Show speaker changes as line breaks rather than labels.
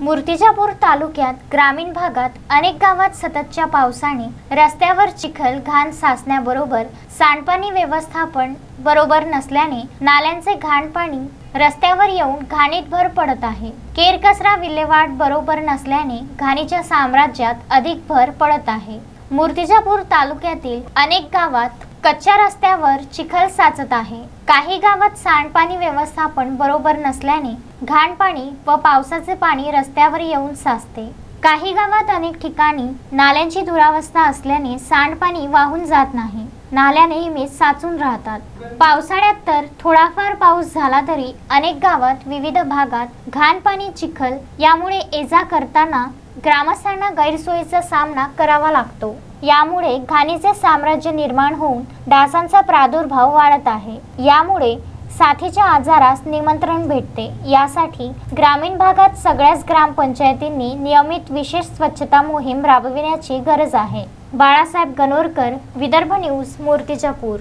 मूर्तिजापूर तालुक्यात ग्रामीण भागात अनेक गावात सततच्या पावसाने रस्त्यावर चिखल घाण साचण्याबरोबर सांडपाणी व्यवस्थापन बरोबर नसल्याने नाल्यांचे घाण पाणी रस्त्यावर येऊन घाणीत भर पडत आहे. केर कचरा विल्हेवाट बरोबर नसल्याने घाणीच्या साम्राज्यात अधिक भर पडत आहे. मूर्तिजापूर तालुक्यातील अनेक गावात कच्च्या रस्त्यावर चिखल साचत आहे. काही गावात सांडपाणी व्यवस्थापन बरोबर नसल्याने घाण पाणी व पावसाचे पाणी रस्त्यावर येऊन साचते. काही गावात अनेक ठिकाणी नाल्यांची दुरावस्था असल्याने सांडपाणी वाहून जात नाही. नाल्या नेहमीच साचून राहतात. पावसाळ्यात तर थोडाफार पाऊस झाला तरी अनेक गावात विविध भागात घाण पाणी चिखल यामुळे एजा करताना ग्रामस्थांना गैरसोयीचा सामना करावा लागतो. यामुळे घाणीचे साम्राज्य निर्माण होऊन डासांचा प्रादुर्भाव वाढत आहे. यामुळे साथीच्या आजारास निमंत्रण भेटते. यासाठी ग्रामीण भागात सगळ्याच ग्रामपंचायतींनी नियमित विशेष स्वच्छता मोहीम राबविण्याची गरज आहे. बाळासाहेब गणोरकर विदर्भ न्यूज मूर्तिजापूर.